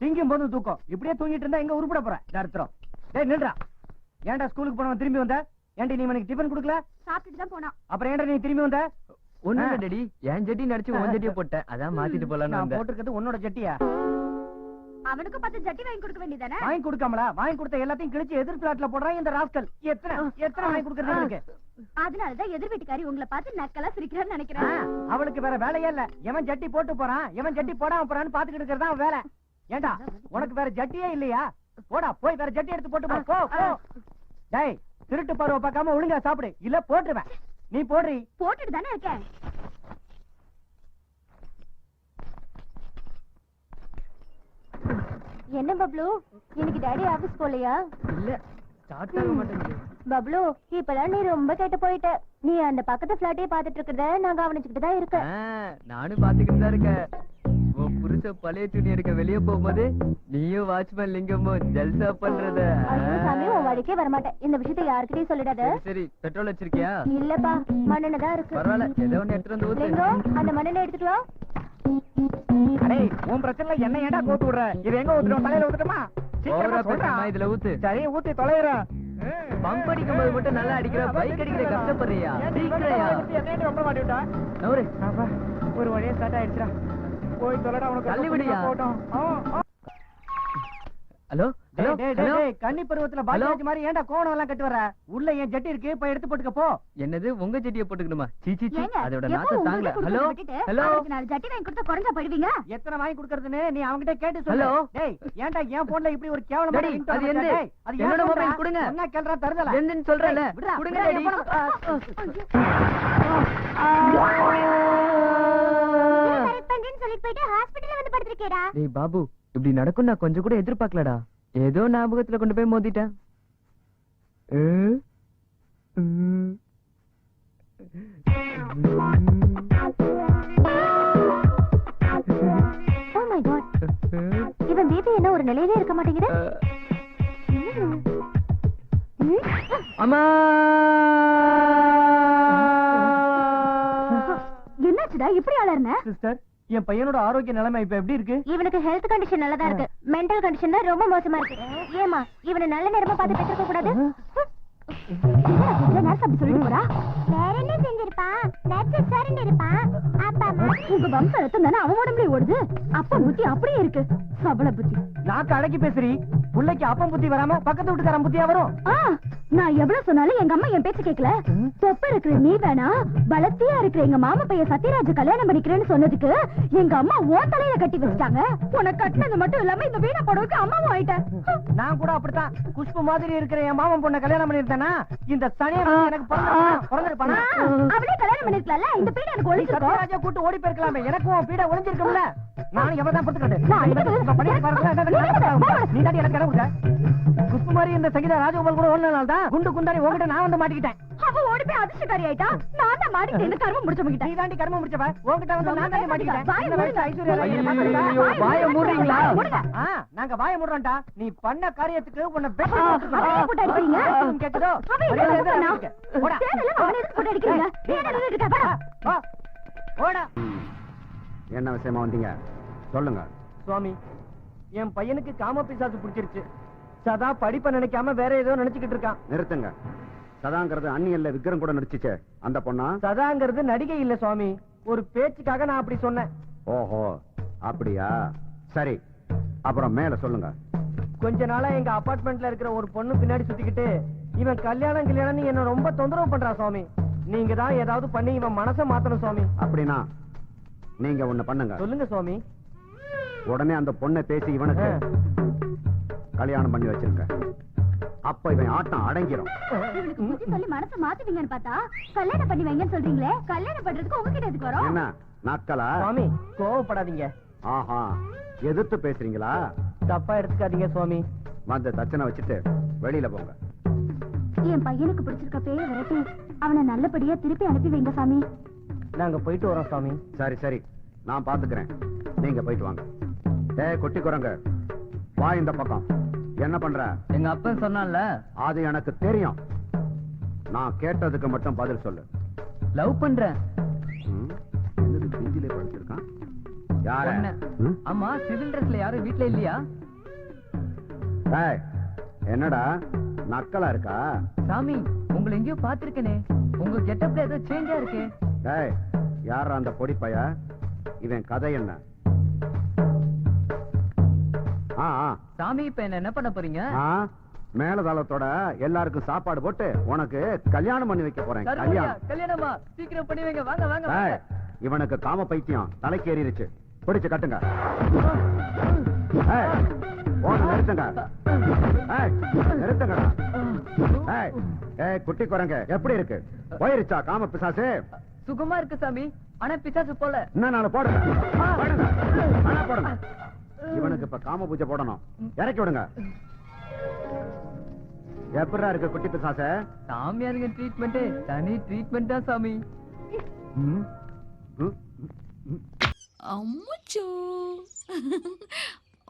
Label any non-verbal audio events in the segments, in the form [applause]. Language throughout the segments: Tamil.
திங்கும் போது தூக்கம். இப்படியே தூங்கிட்டு இருந்தா எங்க உருப்பட போற? தருத்திரம். டேய் நில்றா. ஏன்டா ஸ்கூலுக்கு போனவன் திரும்பி வந்த? ஏன்டி நீ எனக்கு டிபன் கொடுக்கல? சாப்பிட்டுட்டு தான் போனான். அப்புறம் ஏன்டா நீ திரும்பி வந்த? ஒண்ணு. இல்ல டாடி. என் ஜட்டி நடிச்சு உன் ஜட்டியை போட்டேன். அதான் மாத்திட்டு போலான்னு நான் வந்தேன். போட்டிருக்கிறது உன்னோட ஜட்டியா அவனுக்கு பத்து ஜட்டி வாங்கி கொடுக்க வேண்டியதானே வாங்கி கொடுக்காமலா? வாங்கி கொடுத்த எல்லாத்தையும் கிழிச்சு எதிர் பிளாட்ல போடுறான் இந்த ராஸ்கல் எத்தனை? எத்தனை வாங்கி கொடுக்கறது இருக்கு அதனாலதான் எதிர் வீட்டுக்காரி உங்களை பார்த்து நக்கலா சிரிக்கிறான்னு நினைக்கிறேன். அவளுக்கு வேற வேலையே இல்ல. எவன் ஜட்டி போட்டு போறான். எவன் ஜட்டி போடாம போறான்னு பாத்துக்கிட்டு இருக்கிறதா வேலை. ஏண்டா உனக்கு வேற ஜட்டியே இல்லையா? போடா போய் வேற ஜட்டி எடுத்து போட்டு போ, போ டேய் திருட்டு பருவ பார்க்காம ஒழுங்கா சாப்பிடு. இல்ல போட்டுருவேன். நீ போடுறி. போட்டுட்டு தானே இருக்கேன். என்ன பப்ளு? இன்னைக்கு டாடி ஆபீஸ் போலையா இல்ல ஸ்டார்ட் ஆக மாட்டேங்குது. பப்ளு நீ ரொம்ப கெட்டு போயிட்ட. நீ அந்த பக்கத்து பிளாட்டையே பாத்துட்டு இருக்கிறத நான் கவனிச்சுக்கிட்டு தான் இருக்கேன். நானும் பாத்துக்கிட்டு தான் இருக்கேன். உன் புருஷ பழைய துணி எடுக்க வெளிய போகும்போது நீயும் வாட்ச்மேன் லிங்கமும் ஜல்சா பண்றத வழிக்கே வரமாட்டேன். இந்த விஷயத்தை யாருக்கிட்டையும் சொல்லிடாத. சரி, பெட்ரோல் வச்சிருக்கியா? இல்லப்பா மண்ணெண்ணெய் தான் இருக்கு. பரவாயில்ல ஏதோ ஒண்ணு எடுத்துட்டு வந்து ஊத்து. அந்த மண்ணெண்ணெய் எடுத்துட்டு வா. அடே உன் பிரச்சனை என்ன ஏன்டா கோத்து விடுற? இது எங்க ஊத்துறோம்? தலையில ஊத்துட்டுமா? சீக்கிரமா சொல்றா. இதுல ஊத்து. சரி ஊத்தி தொலைறேன் பம்ப் அடிக்கும் போது மட்டும் நல்லா அடிக்கிற பைக் அடிக்கிற கஷ்டப்படுறியா? சீக்கிரையா? ரொம்ப மாட்டி விட்டா ஒரு வழியா ஸ்டார்ட் ஆயிடுச்சுடா. போய் தொலைடா உனக்கு தள்ளி விடுயா. போட்டோம். ஹலோ ஹலோ டேய், டேய், டேய், ஹலோ. டேய், கன்னி பருவத்துல பாஜாஜ் மாதிரி ஏன்டா கோணம் எல்லாம் கட்டு வர உள்ள என் ஜட்டி இருக்கு போய் எடுத்து போட்டுக்க போ. என்னது உங்க ஜட்டியை போட்டுக்கணுமா? சீ சீ சீ. அதோட நாத்த தாங்கல. Hello hello. நாலு ஜட்டி வாங்கி கொடுத்தா குறைஞ்சா போயிடுவீங்க? எத்தனை வாங்கி கொடுக்கறதுன்னு நீ அவன்கிட்ட கேட்டு சொல்லு. ஹலோ. டேய் ஏன்டா என் போன்ல இப்படி ஒரு கேவலமான டேடி, ringtone அது? டேய், அது என்னோட ஏன் போன்டா? கொடுங்க. என்ன கேள்றா தருதல. என்னன்னு சொல்றேன்ல. விடுடா, கொடுங்க கரெக்ட் பண்றேன்னு சொல்லிட்டு போயிட்டு ஹாஸ்பிடல்ல வந்து படுத்திருக்கேடா. டேய் பாபு இப்படி நடக்கும் நான் கொஞ்சம் கூட எதிர்பார்க்கலடா. ஏதோ ஞாபகத்துல கொண்டு போய் மோதிட்டேன். ஓ மை காட் இவன் பேபி என்ன ஒரு நிலையிலே இருக்க மாட்டேங்குது. அம்மா! என்னாச்சுடா? இப்படி அலர்ன சிஸ்டர் என் பையனோட ஆரோக்கிய நிலைமை இப்ப எப்படி இருக்கு? இவனுக்கு ஹெல்த் கண்டிஷன் நல்லா தான் இருக்கு மென்டல் கண்டிஷன் தான் ரொம்ப மோசமா இருக்கு. ஏமா இவனை நல்ல நேரமா பார்த்து பெற்றிருக்க கூடாது? நர்ஸ் அப்படி சொல்லிட்டு போறா? வேற என்ன செஞ்சிருப்பான்? நர்ஸ் சரண்டு இருப்பான். அப்பா உங்க வம்ச ரத்தம் தானே அவன் உடம்புல ஓடுது? அப்பா புத்தி அப்படியே இருக்கு. சபல புத்தி. நாக்கு அடக்கி பேசுறி. புள்ளைக்கு அப்பம் புத்தி வராம பக்கத்து வீட்டுக்காரன் புத்தியா வரும்? நான் எவ்வளவு சொன்னாலும் எங்க அம்மா என் பேச்சு கேட்கல. தொப்ப இருக்கிற நீ வேணா பலத்தியா இருக்கிற எங்க மாமா பையன் சத்யராஜ் கல்யாணம் பண்ணிக்கிறேன்னு சொன்னதுக்கு எங்க அம்மா ஓ தலையில கட்டி வச்சிட்டாங்க. உனக்கு கட்டினது மட்டும் இல்லாம இந்த வீணா புடவைக்கு அம்மாவும் ஆயிட்டேன். நான் கூட அப்படித்தான் குஷ்பு மாதிரி இருக்கிற என் மாமன் பொண்ணை கல்யாணம் பண்ணிருந்தேனா இந்த சனியா எனக்கு பிறந்திருப்பானா? அவளே கல்யாணம் பண்ணிருக்கல இந்த பீட எனக்கு நீ ஒழிச்சிருக்கோம். சத்யராஜா கூட்டு ஓடி போயிருக்கலாமே. எனக்கும் உன் பீட ஒளிஞ்சிருக்கும்ல. நானும் எவன் தான் பொறுத்துக்கிட்டு நான் அடிக்கிறது- இப்ப பண்ணிட்டு பாருங்களேன், என்ன நீ தாண்டி எனக்கு இடம் குஷ்பு மாதிரி இந்த சங்கீதா ராஜகோபால் கூட ஓடுனதால தான் குண்டு குந்தாரி உங்ககிட்ட நான் வந்து மாட்டிக்கிட்டேன். அவ ஓடி போய் அதிர்ஷ்டக்காரி ஆயிட்டா? நான் தான் இந்த கருமம் முடிச்சு நீ முடிக்கிட்டேன் தாண்டி கர்மம் முடிச்சவ? உங்ககிட்ட வந்து நான் மாட்டிக்கிட்டேன். வாயை. ஐஸ்வர்யா மூடுறீங்களா? நாங்க வாய முடுறோம்டா. நீ பண்ண காரியத்துக்கு உன்னை வெட்டி போட்டு? உனக்கு கேக்குதோ? போடா. போட்டு அடிக்கிறீங்க? நீ. போடா. என்ன விஷயமா வந்தீங்க? சொல்லுங்க. சுவாமி என் பையனுக்கு காம பிசாசு பிடிச்சிருச்சு. சதா படிப்பை நினைக்காம வேற ஏதோ நினைச்சுக்கிட்டு இருக்கான். நிறுத்துங்க. சதாங்கிறது அந்நியல்ல விக்ரம் கூட நடிச்சுச்சே. அந்த பொண்ணா? சதாங்கிறது நடிகை இல்ல சுவாமி. ஒரு பேச்சுக்காக நான் அப்படி சொன்னேன். ஓஹோ அப்படியா? சரி அப்புறம் மேல சொல்லுங்க. கொஞ்ச நாளா எங்க அபார்ட்மெண்ட்ல இருக்கிற ஒரு பொண்ணு பின்னாடி சுத்திக்கிட்டு இவன் கல்யாணம் கல்யாணம் என்ன ரொம்ப தொந்தரவு பண்றான் சுவாமி. நீங்க தான் ஏதாவது பண்ணி இவன் மனசை மாத்தணும் சுவாமி. அப்படின்னா நீங்க ஒண்ணு பண்ணுங்க. சொல்லுங்க சுவாமி. உடனே அந்த பொண்ணை பேசி இவனுக்கு கல்யாணம் பண்ணி வச்சிருங்க அப்ப இவன் ஆட்டம் அடங்கிரும். இவனுக்கு புத்தி சொல்லி மனசை மாத்துவீங்கன்னு பார்த்தா கல்யாணம் பண்ணி வைங்கன்னு சொல்றீங்களே கல்யாணம் பண்றதுக்கு உங்ககிட்ட எதுக்கு வரோம்? என்ன நாட்களா சுவாமி கோவப்படாதீங்க. ஆஹா எதிர்த்து பேசுறீங்களா? தப்பா எடுத்துக்காதீங்க சுவாமி. வந்து தச்சனை வச்சுட்டு வெளியில போங்க. என் பையனுக்கு பிடிச்சிருக்க பேய விரட்டி அவனை நல்லபடியா திருப்பி அனுப்பி வைங்க சாமி. நாங்க போயிட்டு வரோம் சுவாமி. சரி சரி. நான் பாத்துக்கிறேன். நீங்க போயிட்டு வாங்க. டேய் குட்டி குரங்கு. வா இந்த பக்கம். என்ன பண்ற? எங்க அப்பன் சொன்னான்ல. அது எனக்கு தெரியும். நான் கேட்டதுக்கு மட்டும் பதில் சொல்லு. லவ் பண்றேன். என்னது பிஞ்சிலே படுத்திருக்கான்? யார? பொண்ணு. ம்? ஆமா சிவில் ட்ரெஸ்ல யாரும் வீட்ல இல்லையா? என்னடா? நக்கலா இருக்கா? சாமி உங்களை எங்கேயோ பாத்திருக்கேனே உங்க கெட்டப்ல ஏதோ சேஞ்சா இருக்கு. யார் அந்த பொடி பைய? இவன் கதை என்ன? சாமி இப்ப என்ன என்ன பண்ண போறீங்க? மேலதாளத்தோட எல்லாருக்கும் சாப்பாடு போட்டு உனக்கு கல்யாணம் பண்ணி வைக்க போறேன். கல்யாணம். கல்யாணமா? சீக்கிரம் பண்ணி வைங்க வாங்க வாங்க. இவனுக்கு காம பைத்தியம். தலைக்கேறிடுச்சு பிடிச்சு கட்டுங்க. ஏய், நிறுத்துங்க. நிறுத்துங்கடா. குட்டி குரங்க எப்படி இருக்கு? போயிருச்சா காம பிசாசு? சுகமா இருக்கு சாமி. ஆனா பிசாசு போல. இன்னும் நாலு போடுங்க போடுங்க. வேணா போடுங்க. இவனுக்கு இப்ப காம பூஜை போடணும். இறக்கி விடுங்க. எப்படிடா இருக்கு குட்டி பிசாச? சாமியாருங்க ட்ரீட்மெண்ட் தனி ட்ரீட்மெண்ட் தான் சாமி. அம்முச்சோ.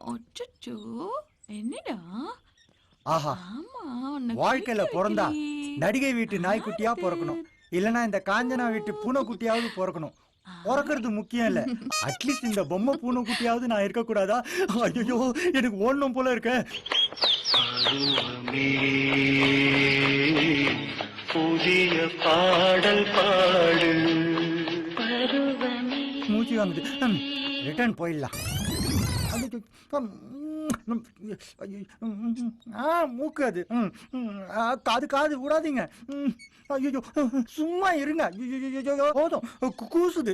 அச்சச்சோ. என்னடா? ஆஹா. வாழ்க்கையில பிறந்தா. நடிகை வீட்டு நாய்க்குட்டியா. பிறக்கணும். இல்லனா இந்த காஞ்சனா வீட்டு பூனைக்குட்டியாவது பிறக்கணும். பிறக்கிறது முக்கியம் இல்ல. அட்லீஸ்ட் இந்த பொம்மை பூனைக்குட்டியாவது நான் இருக்க கூடாதா ஐயோ எனக்கு ஓடணும் போல இருக்க. புதிய பாடல் பாடு. மூச்சு வாங்குது ரிட்டர்ன் போயிடலாம். ஆ மூக்கு அது. காது காது விடாதீங்க ஐயோ சும்மா இருங்க. போதும். கூசுது.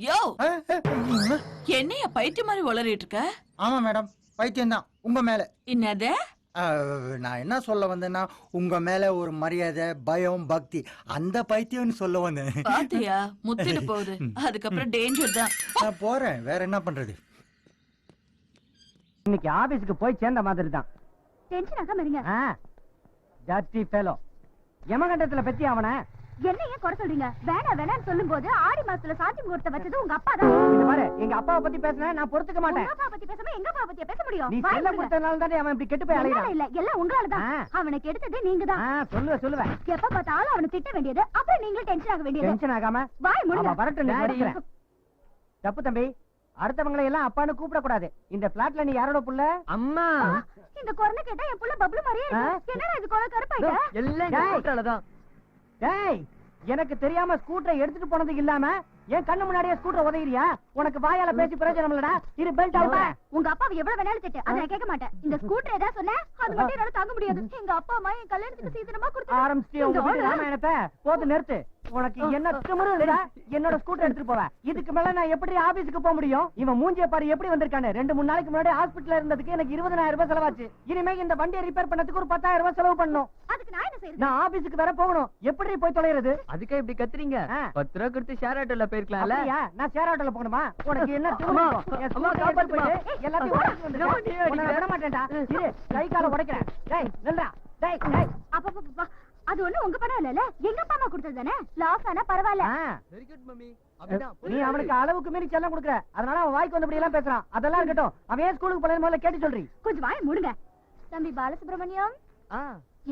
யோ! என்னைய பைத்திய மாதிரி வளரிட்டு இருக்க? ஆமா மேடம். பைத்தியம் தான் உங்க மேல. என்னது? அஹ், நான் என்ன சொல்ல வந்தேன்னா உங்க மேல ஒரு மரியாதை பயம் பக்தி அந்த பைத்தியம்னு சொல்ல வந்தேன். பாத்தியா? முத்திட்டு [laughs] போகுது. அதுக்கப்புறம் டேஞ்சர் தான். நான் போறேன். வேற என்ன பண்றது? இன்னைக்கு ஆபீஸ்க்கு போய் சேர்ந்த மாதிரி தான். டென்ஷன் ஆகாம இருங்க. ஜாஸ்தி ஃபெலோ யமகண்டத்துல பத்தி அவன என்ன ஏன் குறை சொல்றீங்க? வேணா வேணாம்னு சொல்லும் போது ஆடி மாசத்துல சாத்தி முகூர்த்தம் வச்சது உங்க அப்பா தான். இந்த பாரு எங்க அப்பாவை பத்தி பேசுனேன் நான் பொறுத்துக்க உங்க மாட்டேன் அப்பா பத்தி பேசாம எங்க அப்பா பத்தியா பேச முடியும்? நீ செல்ல. கொடுத்தனால தானே அவன் இப்படி கெட்டு போய் அலைகிறான் இல்ல எல்லாம் உங்களால தான். ஆ. அவனுக்கு எடுத்தது நீங்க தான். ஆ, சொல்லுவேன் சொல்லுவேன். எப்ப பார்த்தாலும் அவனை திட்ட வேண்டியது அப்புறம் நீங்களும் டென்ஷன் ஆக வேண்டியது. டென்ஷன் ஆகாம வாய் மூடுங்க. அவன் வரட்டும் நீ தப்பு தம்பி அடுத்தவங்களை எல்லாம் அப்பான்னு கூப்பிட கூடாது இந்த பிளாட்ல நீ யாரோட புள்ள? அம்மா. இந்த குரலை கேட்டா என் புள்ள பப்ளு மாதிரியே இருக்கு. என்னடா இது குரல் கருப்பாயிட்ட? எல்லாம் டேய். தான் டேய் எனக்கு தெரியாம ஸ்கூட்டரை எடுத்துட்டு போனது இல்லாம என் கண்ணு முன்னாடியே ஸ்கூட்டர் உதவிறியா உனக்கு வாயால பேசி பிரயோஜனம் இல்லடா. இரு பெல்ட் அவுட் உங்க அப்பா எவ்வளவு வேணாலும் திட்டு அதை நான் கேட்க மாட்டேன். இந்த ஸ்கூட்டர் ஏதாவது சொன்ன? அது மட்டும் என்னால தாங்க முடியாது. எங்க அப்பா அம்மா என் கல்யாணத்துக்கு சீதனமா ஆரம்பிச்சிட்டியா உங்க வீட்டு கொடுத்து ராமாயணத்தை. போது நிறுத்து. உனக்கு என்ன திமிரு இருந்தா என்னோட ஸ்கூட்டர் எடுத்துட்டு போவேன். இதுக்கு மேல நான் எப்படி ஆபீஸ்க்கு போக முடியும்? இவன் மூஞ்சிய பாரு எப்படி வந்திருக்கானு. ரெண்டு மூணு நாளைக்கு முன்னாடி ஹாஸ்பிடல்ல இருந்ததுக்கு எனக்கு இருபதாயிரம் ரூபாய் செலவாச்சு. இனிமே இந்த வண்டியை ரிப்பேர் பண்ணதுக்கு ஒரு பத்தாயிரம் ரூபாய் செலவு அதுக்கு நான் என்ன செய்யறது நான் ஆபீஸ்க்கு வேற போகணும். எப்படி போய் தொலைறது? அதுக்கா இப்படி கத்துறீங்க. பத்து ரூபா கொடுத்து ஷேர் ஆட்டோல போயிருக்கலாம்ல? நான் சேர் ஆட்டோல போகணுமா? உனக்கு என்ன எல்லாத்தையும் விட மாட்டேன்டா. கை காலை உடைக்கிறேன். டேய் நில்றா. டேய் டேய். அப்பப்பா அது ஒண்ணு உங்க படம் இல்லல எங்க அப்பா அம்மா கொடுத்தது தானே? லாஸ் ஆனா பரவாயில்ல. ஆ. Very good mummy. நீ அவனுக்கு அளவுக்கு மீறி செல்லம் கொடுக்குற. அதனால அவன் வாய்க்கு வந்தபடி எல்லாம் பேசுறான். அதெல்லாம் இருக்கட்டும். அவன் ஏன் ஸ்கூலுக்கு போல முதல்ல கேட்டு சொல்றீ. கொஞ்சம் வாய மூடுங்க. தம்பி பாலசுப்ரமணியம் ஆ.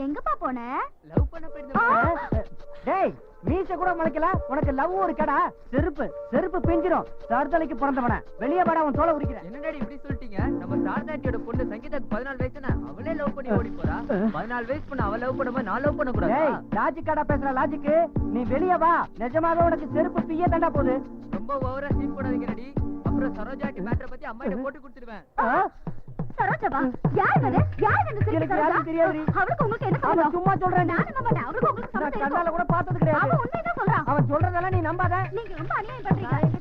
எங்கப்பா போன? லவ் பண்ண. போயிருந்தேன். டேய் மீச கூட முளைக்கல. உனக்கு லவ் ஒரு கடா செருப்பு செருப்பு பிஞ்சிரும். தருதலைக்கு பிறந்தவன. வெளியே வாடா அவன் தோலை உரிக்கிறேன். என்ன டாடி இப்படி சொல்லிட்டீங்க? நம்ம சாரதாட்டியோட பொண்ணு சங்கீதாக்கு பதினாலு வயசுனா அவளே லவ் பண்ணி ஓடி போறா பதினாலு வயசு பொண்ணு அவ லவ் பண்ணும்போது நான் லவ் பண்ண கூடாதா லாஜிக் கடா பேசுற லாஜிக்கு நீ வெளியே வா. நிஜமாவே உனக்கு செருப்பு பிய்ய தண்டா போகுது. ரொம்ப ஓவரா சீன் போடாதீங்க டாடி அப்புறம் சரோஜாட்டி மேட்டரை பத்தி அம்மா போட்டு கொடுத்துருவேன்? சரோஜாவா? யார் அது யார் அந்த சிரிப்பு எனக்கு? யாரும். அவளுக்கு உங்களுக்கு என்ன சம்பந்தம் சும்மா சொல்றான். நான் நம்ப மாட்டேன் அவளுக்கு உங்களுக்கு சம்பந்தம் கண்ணால. கூட பார்த்தது கிடையாது. அவன் உண்மைதான் சொல்றான். அவன் சொல்றதெல்லாம் நீ நம்பாத. நீங்க ரொம்ப அநியாயம் பண்றீங்க